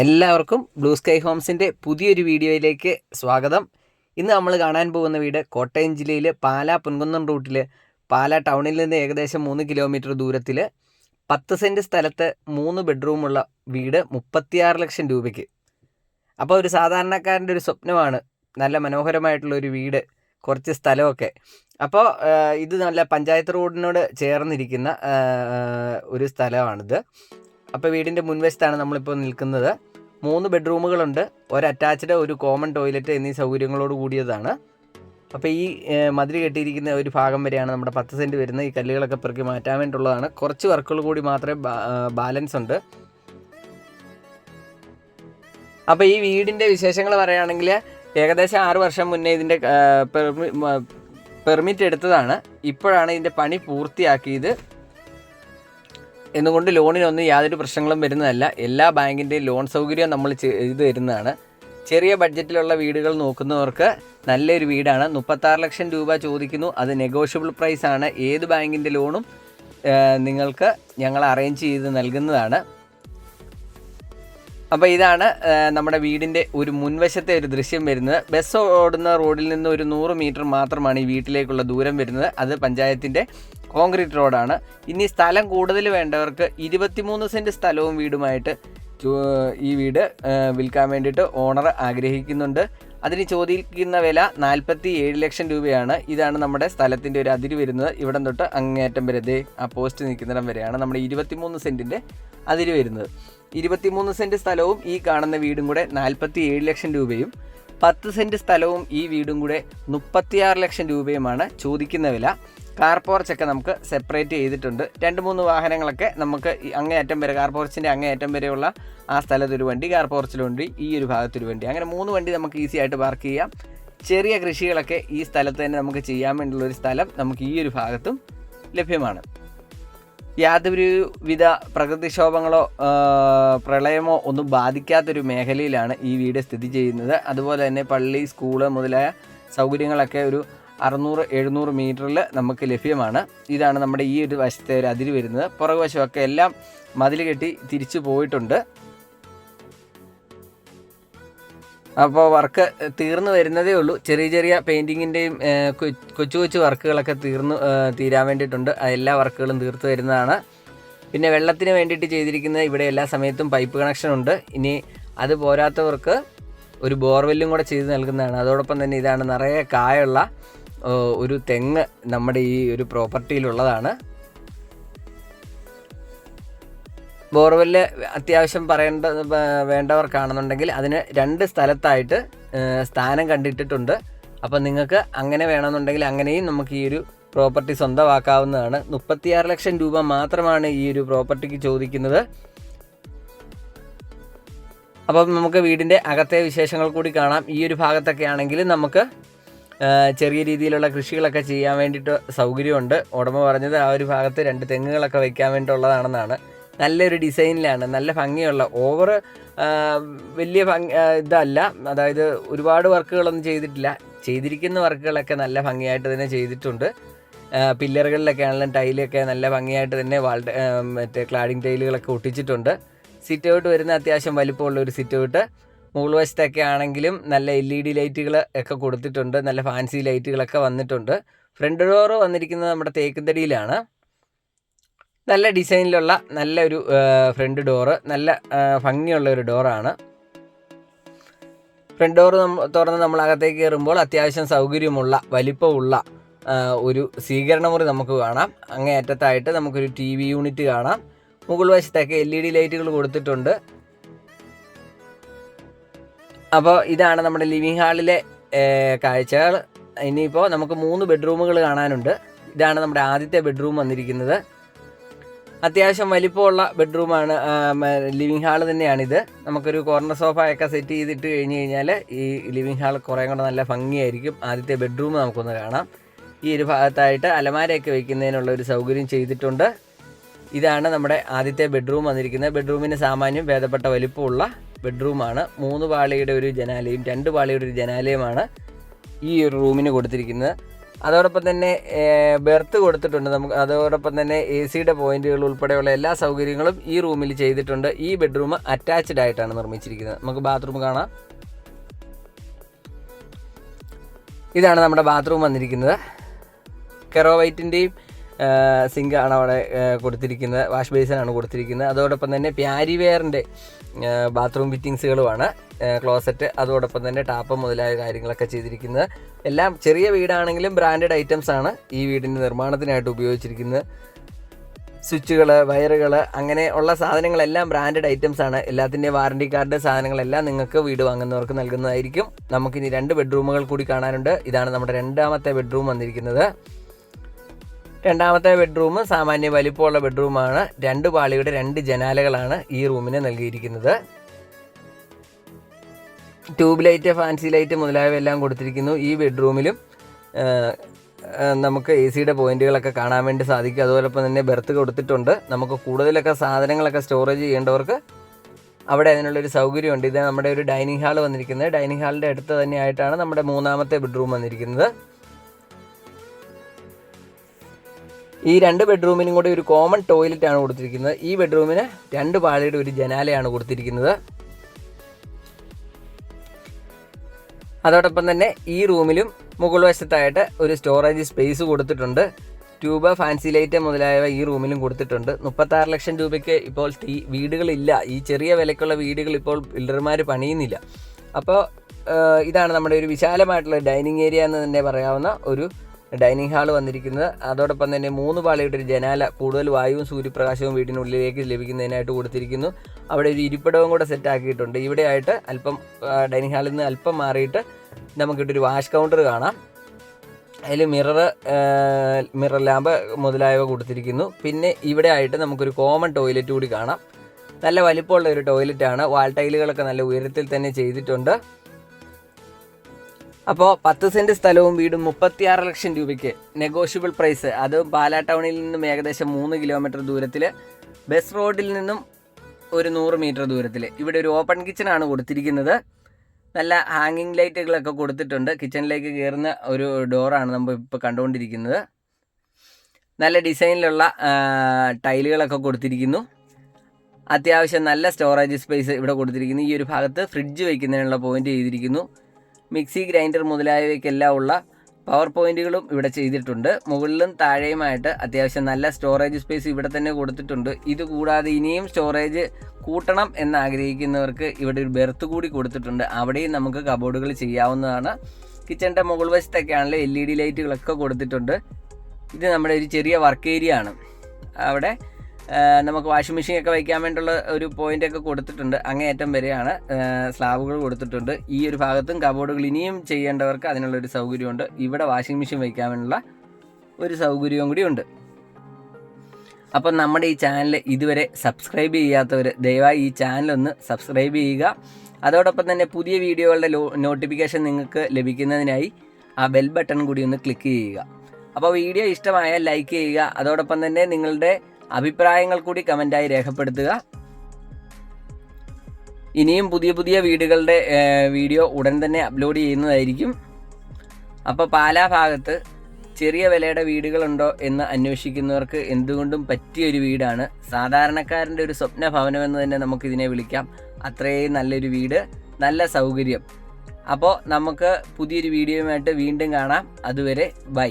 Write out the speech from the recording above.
എല്ലാവർക്കും blue sky ഹോംസിന്റെ പുതിയൊരു വീഡിയോയിലേക്ക് സ്വാഗതം. ഇന്ന് നമ്മൾ കാണാൻ പോകുന്ന വീട് കോട്ടയം ജില്ലയിൽ പാലാ പുൻകുന്നം റൂട്ടിൽ പാലാ ടൗണിൽ നിന്ന് ഏകദേശം മൂന്ന് കിലോമീറ്റർ ദൂരത്തിൽ പത്ത് സെന്റ് സ്ഥലത്ത് മൂന്ന് ബെഡ്റൂമുള്ള വീട് മുപ്പത്തിയാറ് ലക്ഷം രൂപയ്ക്ക്. അപ്പോൾ ഒരു സാധാരണക്കാരന്റെ ഒരു സ്വപ്നമാണ് നല്ല മനോഹരമായിട്ടുള്ള ഒരു വീട് കുറച്ച് സ്ഥലമൊക്കെ. അപ്പോൾ ഇത് നല്ല പഞ്ചായത്ത് റോഡിനോട് ചേർന്നിരിക്കുന്ന ഒരു സ്ഥലമാണിത്. അപ്പോൾ വീടിന്റെ മുൻവശത്താണ് നമ്മളിപ്പോൾ നിൽക്കുന്നത്. മൂന്ന് ബെഡ്റൂമുകളുണ്ട്. ഒരു അറ്റാച്ച്ഡ് ഒരു കോമൺ ടോയ്ലറ്റ് എന്നീ സൗകര്യങ്ങളോട് കൂടിയതാണ്. അപ്പോൾ ഈ മതിൽ കെട്ടിയിരിക്കുന്ന ഒരു ഭാഗം വരെയാണ് നമ്മുടെ പത്ത് സെന്റ് വരുന്ന ഈ കല്ലുകളൊക്കെ പെറുക്കി മാറ്റാൻ വേണ്ടിയുള്ളതാണ്. കുറച്ച് വർക്കുകൾ കൂടി മാത്രമേ ബാലൻസ് ഉണ്ട്. അപ്പോൾ ഈ വീടിന്റെ വിശേഷങ്ങൾ പറയുകയാണെങ്കിൽ ഏകദേശം ആറ് വർഷം മുന്നേ ഇതിന്റെ പെർമിറ്റ് എടുത്തതാണ്. ഇപ്പോഴാണ് ഇതിന്റെ പണി പൂർത്തിയാക്കിയത്. എന്നുകൊണ്ട് ലോണിനൊന്നും യാതൊരു പ്രശ്നങ്ങളും വരുന്നതല്ല. എല്ലാ ബാങ്കിന്റെയും ലോൺ സൗകര്യവും നമ്മൾ ചെയ്ത് തരുന്നതാണ്. ചെറിയ ബഡ്ജറ്റിലുള്ള വീടുകൾ നോക്കുന്നവർക്ക് നല്ലൊരു വീടാണ്. മുപ്പത്താറ് ലക്ഷം രൂപ ചോദിക്കുന്നു. അത് നെഗോഷ്യബിൾ പ്രൈസ് ആണ്. ഏത് ബാങ്കിന്റെ ലോണും നിങ്ങൾക്ക് ഞങ്ങൾ അറേഞ്ച് ചെയ്ത് നൽകുന്നതാണ്. അപ്പോൾ ഇതാണ് നമ്മുടെ വീടിന്റെ ഒരു മുൻവശത്തെ ഒരു ദൃശ്യം വരുന്നത്. ബസ് ഓടുന്ന റോഡിൽ നിന്ന് ഒരു നൂറ് മീറ്റർ മാത്രമാണ് ഈ വീട്ടിലേക്കുള്ള ദൂരം വരുന്നത്. അത് പഞ്ചായത്തിന്റെ കോൺക്രീറ്റ് റോഡാണ്. ഇനി സ്ഥലം കൂടുതൽ വേണ്ടവർക്ക് ഇരുപത്തിമൂന്ന് സെന്റ് സ്ഥലവും വീടുമായിട്ട് ഈ വീട് വിൽക്കാൻ വേണ്ടിയിട്ട് ഓണർ ആഗ്രഹിക്കുന്നുണ്ട്. അതിന് ചോദിക്കുന്ന വില നാൽപ്പത്തി ഏഴ് ലക്ഷം രൂപയാണ്. ഇതാണ് നമ്മുടെ സ്ഥലത്തിന്റെ ഒരു അതിര് വരുന്നത്. ഇവിടം തൊട്ട് അങ്ങേറ്റം വരെ ദേ ആ പോസ്റ്റ് നിൽക്കുന്നിടം വരെയാണ് നമ്മുടെ ഇരുപത്തിമൂന്ന് സെന്റിന്റെ അതിര് വരുന്നത്. ഇരുപത്തിമൂന്ന് സെന്റ് സ്ഥലവും ഈ കാണുന്ന വീടും കൂടെ നാൽപ്പത്തി ഏഴ് ലക്ഷം രൂപയും പത്ത് സെന്റ് സ്ഥലവും ഈ വീടും കൂടെ മുപ്പത്തിയാറ് ലക്ഷം രൂപയുമാണ് ചോദിക്കുന്ന വില. കാർ പോർച്ചൊക്കെ നമുക്ക് സെപ്പറേറ്റ് ചെയ്തിട്ടുണ്ട്. രണ്ട് മൂന്ന് വാഹനങ്ങളൊക്കെ നമുക്ക് അങ്ങേയറ്റം വരെ കാർ പോർച്ചിന്റെ അങ്ങേയറ്റം വരെയുള്ള ആ സ്ഥലത്തൊരു വണ്ടി കാർ പോർച്ചിലും വണ്ടി ഈ ഒരു ഭാഗത്തൊരു വണ്ടി. അങ്ങനെ മൂന്ന് വണ്ടി നമുക്ക് ഈസി ആയിട്ട് പാർക്ക് ചെയ്യാം. ചെറിയ കൃഷികളൊക്കെ ഈ സ്ഥലത്ത് തന്നെ നമുക്ക് ചെയ്യാൻ വേണ്ടിയുള്ള ഒരു സ്ഥലം നമുക്ക് ഈ ഒരു ഭാഗത്തും ലഭ്യമാണ്. യാതൊരു വിധ പ്രകൃതിക്ഷോഭങ്ങളോ പ്രളയമോ ഒന്നും ബാധിക്കാത്തൊരു മേഖലയിലാണ് ഈ വീട് സ്ഥിതി ചെയ്യുന്നത്. അതുപോലെ തന്നെ പള്ളി സ്കൂൾ മുതലായ സൗകര്യങ്ങളൊക്കെ ഒരു അറുന്നൂറ് എഴുന്നൂറ് മീറ്ററിൽ നമുക്ക് ലഭ്യമാണ്. ഇതാണ് നമ്മുടെ ഈ ഒരു വശത്തെ ഒരു അതിര് വരുന്നത്. പുറകുവശമൊക്കെ എല്ലാം മതിൽ കെട്ടി തിരിച്ചു പോയിട്ടുണ്ട്. അപ്പോൾ വർക്ക് തീർന്നു വരുന്നതേ ഉള്ളൂ. ചെറിയ ചെറിയ പെയിന്റിങ്ങിന്റെയും കൊച്ചു കൊച്ചു വർക്കുകളൊക്കെ തീർന്നു തീരാൻ വേണ്ടിയിട്ടുണ്ട്. എല്ലാ വർക്കുകളും തീർത്തു വരുന്നതാണ്. പിന്നെ വെള്ളത്തിന് വേണ്ടിയിട്ട് ചെയ്തിരിക്കുന്ന ഇവിടെ എല്ലാ സമയത്തും പൈപ്പ് കണക്ഷൻ ഉണ്ട്. ഇനി അത് പോരാത്തവർക്ക് ഒരു ബോർവെല്ലും കൂടെ ചെയ്ത് നൽകുന്നതാണ്. അതോടൊപ്പം തന്നെ ഇതാണ് നിറയെ കായുള്ള ഒരു തെങ്ങ് നമ്മുടെ ഈ ഒരു പ്രോപ്പർട്ടിയിലുള്ളതാണ്. ബോർവെല്ല് അത്യാവശ്യം പറയേണ്ട വേണ്ടവർക്കാണെന്നുണ്ടെങ്കിൽ അതിന് രണ്ട് സ്ഥലത്തായിട്ട് സ്ഥാനം കണ്ടിട്ടിട്ടുണ്ട്. അപ്പം നിങ്ങൾക്ക് അങ്ങനെ വേണമെന്നുണ്ടെങ്കിൽ അങ്ങനെയും നമുക്ക് ഈ ഒരു പ്രോപ്പർട്ടി സ്വന്തമാക്കാവുന്നതാണ്. മുപ്പത്തിയാറ് ലക്ഷം രൂപ മാത്രമാണ് ഈ ഒരു പ്രോപ്പർട്ടിക്ക് ചോദിക്കുന്നത്. അപ്പം നമുക്ക് വീടിന്റെ അകത്തെ വിശേഷങ്ങൾ കൂടി കാണാം. ഈ ഒരു ഭാഗത്തൊക്കെ ആണെങ്കിൽ നമുക്ക് ചെറിയ രീതിയിലുള്ള കൃഷികളൊക്കെ ചെയ്യാൻ വേണ്ടിയിട്ട് സൗകര്യമുണ്ട്. ഉടമ പറഞ്ഞത് ആ ഒരു ഭാഗത്ത് രണ്ട് തെങ്ങുകളൊക്കെ വെക്കാൻ വേണ്ടിയിട്ടുള്ളതാണെന്നാണ്. നല്ലൊരു ഡിസൈനിലാണ്. നല്ല ഭംഗിയുള്ള ഓവർ വലിയ ഭംഗി ഇതല്ല. അതായത് ഒരുപാട് വർക്കുകളൊന്നും ചെയ്തിട്ടില്ല. ചെയ്തിരിക്കുന്ന വർക്കുകളൊക്കെ നല്ല ഭംഗിയായിട്ട് തന്നെ ചെയ്തിട്ടുണ്ട്. പില്ലറുകളിലൊക്കെ ആണെങ്കിലും ടൈലൊക്കെ നല്ല ഭംഗിയായിട്ട് തന്നെ വാൾ മറ്റേ ക്ലാഡിങ് ടൈലുകളൊക്കെ ഒട്ടിച്ചിട്ടുണ്ട്. സിറ്റ് ഔട്ട് വരുന്ന അത്യാവശ്യം വലിപ്പമുള്ള ഒരു സിറ്റ് ഔട്ട് മുകൾ വശത്തൊക്കെ ആണെങ്കിലും നല്ല എൽ ഇ ഡി ലൈറ്റുകൾ ഒക്കെ കൊടുത്തിട്ടുണ്ട്. നല്ല ഫാൻസി ലൈറ്റുകളൊക്കെ വന്നിട്ടുണ്ട്. ഫ്രണ്ട് ഡോർ വന്നിരിക്കുന്നത് നമ്മുടെ തേക്കുതടിയിലാണ്. നല്ല ഡിസൈനിലുള്ള നല്ല ഒരു ഫ്രണ്ട് ഡോറ് നല്ല ഭംഗിയുള്ള ഒരു ഡോറാണ് ഫ്രണ്ട് ഡോർ തുറന്ന് നമ്മൾ അകത്തേക്ക് കയറുമ്പോൾ അത്യാവശ്യം സൗകര്യമുള്ള വലിപ്പമുള്ള ഒരു സ്വീകരണമുറി നമുക്ക് കാണാം. അങ്ങേയറ്റത്തായിട്ട് നമുക്കൊരു ടി വി യൂണിറ്റ് കാണാം. മുകൾ വശത്തൊക്കെ എൽ ഇ ഡി ലൈറ്റുകൾ കൊടുത്തിട്ടുണ്ട്. അപ്പോൾ ഇതാണ് നമ്മുടെ ലിവിങ് ഹാളിലെ കാഴ്ചകൾ. ഇനിയിപ്പോൾ നമുക്ക് മൂന്ന് ബെഡ്റൂമുകൾ കാണാനുണ്ട്. ഇതാണ് നമ്മുടെ ആദ്യത്തെ ബെഡ്റൂം വന്നിരിക്കുന്നത്. അത്യാവശ്യം വലിപ്പമുള്ള ബെഡ്റൂമാണ് ലിവിങ് ഹാൾ തന്നെയാണിത്. നമുക്കൊരു കോർണർ സോഫയൊക്കെ സെറ്റ് ചെയ്തിട്ട് കഴിഞ്ഞ് കഴിഞ്ഞാൽ ഈ ലിവിങ് ഹാൾ കുറേ കൂടെ നല്ല ഭംഗിയായിരിക്കും. ആദ്യത്തെ ബെഡ്റൂം നമുക്കൊന്ന് കാണാം. ഈ ഒരു ഭാഗത്തായിട്ട് അലമാരയൊക്കെ വയ്ക്കുന്നതിനുള്ള ഒരു സൗകര്യം ചെയ്തിട്ടുണ്ട്. ഇതാണ് നമ്മുടെ ആദ്യത്തെ ബെഡ്റൂം വന്നിരിക്കുന്നത്. ബെഡ്റൂമിന് സാമാന്യം ഭേദപ്പെട്ട വലിപ്പമുള്ള ബെഡ്റൂമാണ്. മൂന്ന് പാളിയുടെ ഒരു ജനാലയും രണ്ട് പാളിയുടെ ഒരു ജനാലയുമാണ് ഈ ഒരു റൂമിന് കൊടുത്തിരിക്കുന്നത്. അതോടൊപ്പം തന്നെ ബെർത്ത് കൊടുത്തിട്ടുണ്ട് നമുക്ക്. അതോടൊപ്പം തന്നെ എ സിയുടെ പോയിന്റുകൾ ഉൾപ്പെടെയുള്ള എല്ലാ സൗകര്യങ്ങളും ഈ റൂമിൽ ചെയ്തിട്ടുണ്ട്. ഈ ബെഡ്റൂം അറ്റാച്ച്ഡ് ആയിട്ടാണ് നിർമ്മിച്ചിരിക്കുന്നത്. നമുക്ക് ബാത്റൂം കാണാം. ഇതാണ് നമ്മുടെ ബാത്റൂം വന്നിരിക്കുന്നത്. കെറോവൈറ്റിന്റെയും സിങ്ക് ആണ് അവിടെ കൊടുത്തിരിക്കുന്നത്. വാഷ് ബേസിനാണ് കൊടുത്തിരിക്കുന്നത്. അതോടൊപ്പം തന്നെ പ്യാരി വെയറിന്റെ ബാത്റൂം ഫിറ്റിങ്സുകളുമാണ് ക്ലോസറ്റ്. അതോടൊപ്പം തന്നെ ടാപ്പ് മുതലായ കാര്യങ്ങളൊക്കെ ചെയ്തിരിക്കുന്നത്. എല്ലാം ചെറിയ വീടാണെങ്കിലും ബ്രാൻഡഡ് ഐറ്റംസ് ആണ് ഈ വീടിന്റെ നിർമ്മാണത്തിനായിട്ട് ഉപയോഗിച്ചിരിക്കുന്നത്. സ്വിച്ചുകൾ വയറുകൾ അങ്ങനെ ഉള്ള സാധനങ്ങളെല്ലാം ബ്രാൻഡഡ് ഐറ്റംസ് ആണ്. എല്ലാത്തിന്റെ വാറണ്ടി കാർഡ് സാധനങ്ങളെല്ലാം നിങ്ങൾക്ക് വീട് വാങ്ങുന്നവർക്ക് നൽകുന്നതായിരിക്കും. നമുക്കിനി രണ്ട് ബെഡ്റൂമുകൾ കൂടി കാണാനുണ്ട്. ഇതാണ് നമ്മുടെ രണ്ടാമത്തെ ബെഡ്റൂം വന്നിരിക്കുന്നത്. രണ്ടാമത്തെ ബെഡ്റൂം സാമാന്യ വലിപ്പമുള്ള ബെഡ്റൂമാണ്. രണ്ട് പാളിയുടെ രണ്ട് ജനാലകളാണ് ഈ റൂമിന് നൽകിയിരിക്കുന്നത്. ട്യൂബ് ലൈറ്റ് ഫാൻസി ലൈറ്റ് മുതലായവയെല്ലാം കൊടുത്തിരിക്കുന്നു. ഈ ബെഡ്റൂമിലും നമുക്ക് എ സിയുടെ പോയിന്റുകളൊക്കെ കാണാൻ വേണ്ടി സാധിക്കും. അതോടൊപ്പം തന്നെ ബെർത്ത് കൊടുത്തിട്ടുണ്ട്. നമുക്ക് കൂടുതലൊക്കെ സാധനങ്ങളൊക്കെ സ്റ്റോറേജ് ചെയ്യേണ്ടവർക്ക് അവിടെ അതിനുള്ളൊരു സൗകര്യമുണ്ട്. ഇത് നമ്മുടെ ഒരു ഡൈനിങ് ഹാൾ വന്നിരിക്കുന്നത്. ഡൈനിങ് ഹാളിന്റെ അടുത്ത് തന്നെയായിട്ടാണ് നമ്മുടെ മൂന്നാമത്തെ ബെഡ്റൂം വന്നിരിക്കുന്നത്. ഈ രണ്ട് ബെഡ്റൂമിനും കൂടി ഒരു കോമൺ ടോയ്ലറ്റ് ആണ് കൊടുത്തിരിക്കുന്നത്. ഈ ബെഡ്റൂമിന് രണ്ട് പാളിയുടെ ഒരു ജനാലയാണ് കൊടുത്തിരിക്കുന്നത്. അതോടൊപ്പം തന്നെ ഈ റൂമിലും മുകൾ വശത്തായിട്ട് ഒരു സ്റ്റോറേജ് സ്പേസ് കൊടുത്തിട്ടുണ്ട്. ട്യൂബ് ഫാൻസി ലൈറ്റ് മുതലായവ ഈ റൂമിലും കൊടുത്തിട്ടുണ്ട്. മുപ്പത്താറ് ലക്ഷം രൂപയ്ക്ക് ഇപ്പോൾ ഈ വീടുകളില്ല. ഈ ചെറിയ വിലക്കുള്ള വീടുകൾ ഇപ്പോൾ ബിൽഡർമാർ പണിയുന്നില്ല. അപ്പോൾ ഇതാണ് നമ്മുടെ ഒരു വിശാലമായിട്ടുള്ള ഡൈനിങ് ഏരിയ എന്ന് തന്നെ പറയാവുന്ന ഒരു ഡൈനിങ് ഹാൾ വന്നിരിക്കുന്നത്. അതോടൊപ്പം തന്നെ മൂന്ന് പാളിയുടെ ഒരു ജനാല കൂടുതൽ വായുവും സൂര്യപ്രകാശവും വീടിനുള്ളിലേക്ക് ലഭിക്കുന്നതിനായിട്ട് കൊടുത്തിരിക്കുന്നു. അവിടെ ഒരു ഇരിപ്പിടവും കൂടെ സെറ്റ് ആക്കിയിട്ടുണ്ട്. ഇവിടെയായിട്ട് അല്പം ഡൈനിങ് ഹാളിൽ നിന്ന് അല്പം മാറിയിട്ട് നമുക്കിട്ടൊരു വാഷ് കൗണ്ടർ കാണാം. അതിൽ മിറർ മിറർ ലാമ്പ് മുതലായവ കൊടുത്തിരിക്കുന്നു. പിന്നെ ഇവിടെ ആയിട്ട് നമുക്കൊരു കോമൺ ടോയ്ലറ്റ് കൂടി കാണാം. നല്ല വലിപ്പമുള്ള ഒരു ടോയ്ലറ്റാണ് വാൾ ടൈലുകളൊക്കെ നല്ല ഉയരത്തിൽ തന്നെ ചെയ്തിട്ടുണ്ട്. അപ്പോൾ പത്ത് സെന്റ് സ്ഥലവും വീടും മുപ്പത്തിയാറ് ലക്ഷം രൂപയ്ക്ക് നെഗോഷ്യബിൾ പ്രൈസ് അത് പാലാ ടൗണിൽ നിന്നും ഏകദേശം മൂന്ന് കിലോമീറ്റർ ദൂരത്തിൽ ബസ് റോഡിൽ നിന്നും ഒരു നൂറ് മീറ്റർ ദൂരത്തിൽ ഇവിടെ ഒരു ഓപ്പൺ കിച്ചണാണ് കൊടുത്തിരിക്കുന്നത്. നല്ല ഹാങ്ങിങ് ലൈറ്റുകളൊക്കെ കൊടുത്തിട്ടുണ്ട്. കിച്ചണിലേക്ക് കയറുന്ന ഒരു ഡോറാണ് നമ്മൾ ഇപ്പോൾ കണ്ടുകൊണ്ടിരിക്കുന്നത് നല്ല ഡിസൈനിലുള്ള ടൈലുകളൊക്കെ കൊടുത്തിരിക്കുന്നു. അത്യാവശ്യം നല്ല സ്റ്റോറേജ് സ്പേസ് ഇവിടെ കൊടുത്തിരിക്കുന്നു. ഈ ഒരു ഭാഗത്ത് ഫ്രിഡ്ജ് വയ്ക്കുന്നതിനുള്ള പോയിന്റ് ചെയ്തിരിക്കുന്നു. മിക്സി ഗ്രൈൻഡർ മുതലായവയ്ക്കെല്ലാം ഉള്ള പവർ പോയിന്റുകളും ഇവിടെ ചെയ്തിട്ടുണ്ട്. മുകളിലും താഴെയുമായിട്ട് അത്യാവശ്യം നല്ല സ്റ്റോറേജ് സ്പേസ് ഇവിടെ തന്നെ കൊടുത്തിട്ടുണ്ട്. ഇത് കൂടാതെ ഇനിയും സ്റ്റോറേജ് കൂട്ടണം എന്ന് ആഗ്രഹിക്കുന്നവർക്ക് ഇവിടെ ഒരു ബെർത്ത് കൂടി കൊടുത്തിട്ടുണ്ട്. അവിടെയും നമുക്ക് കബോർഡുകൾ ചെയ്യാവുന്നതാണ്. കിച്ചണിന്റെ മുകൾ വശത്തൊക്കെ ആണെങ്കിൽ എൽ ഇ ഡി ലൈറ്റുകളൊക്കെ കൊടുത്തിട്ടുണ്ട്. ഇത് നമ്മുടെ ഒരു ചെറിയ വർക്ക് ഏരിയ ആണ്. അവിടെ നമുക്ക് വാഷിംഗ് മെഷീൻ ഒക്കെ വയ്ക്കാൻ വേണ്ടിയുള്ള ഒരു പോയിന്റ് ഒക്കെ കൊടുത്തിട്ടുണ്ട്. അങ്ങേയറ്റം വരെയാണ് സ്ലാബുകൾ കൊടുത്തിട്ടുണ്ട്. ഈ ഒരു ഭാഗത്തും കബോർഡുകൾ ഇനിയും ചെയ്യേണ്ടവർക്ക് അതിനുള്ള ഒരു സൗകര്യമുണ്ട്. ഇവിടെ വാഷിംഗ് മെഷീൻ വയ്ക്കാൻ വേണ്ടിയുള്ള ഒരു സൗകര്യവും കൂടി ഉണ്ട്. അപ്പം നമ്മുടെ ഈ ചാനൽ ഇതുവരെ സബ്സ്ക്രൈബ് ചെയ്യാത്തവർ ദയവായി ഈ ചാനൽ ഒന്ന് സബ്സ്ക്രൈബ് ചെയ്യുക. അതോടൊപ്പം തന്നെ പുതിയ വീഡിയോകളുടെ നോട്ടിഫിക്കേഷൻ നിങ്ങൾക്ക് ലഭിക്കുന്നതിനായി ആ ബെൽ ബട്ടൺ കൂടി ഒന്ന് ക്ലിക്ക് ചെയ്യുക. അപ്പോൾ വീഡിയോ ഇഷ്ടമായാൽ ലൈക്ക് ചെയ്യുക. അതോടൊപ്പം തന്നെ നിങ്ങളുടെ അഭിപ്രായങ്ങൾ കൂടി കമന്റായി രേഖപ്പെടുത്തുക. ഇനിയും പുതിയ പുതിയ വീടുകളുടെ വീഡിയോ ഉടൻ തന്നെ അപ്ലോഡ് ചെയ്യുന്നതായിരിക്കും. അപ്പോൾ പാലാ ഭാഗത്ത് ചെറിയ വിലയുടെ വീടുകളുണ്ടോ എന്ന് അന്വേഷിക്കുന്നവർക്ക് എന്തുകൊണ്ടും പറ്റിയൊരു വീടാണ്. സാധാരണക്കാരന്റെ ഒരു സ്വപ്ന ഭവനമെന്ന് തന്നെ നമുക്കിതിനെ വിളിക്കാം. അത്രയും നല്ലൊരു വീട് നല്ല സൗകര്യം. അപ്പോൾ നമുക്ക് പുതിയൊരു വീഡിയോയുമായിട്ട് വീണ്ടും കാണാം. അതുവരെ ബൈ.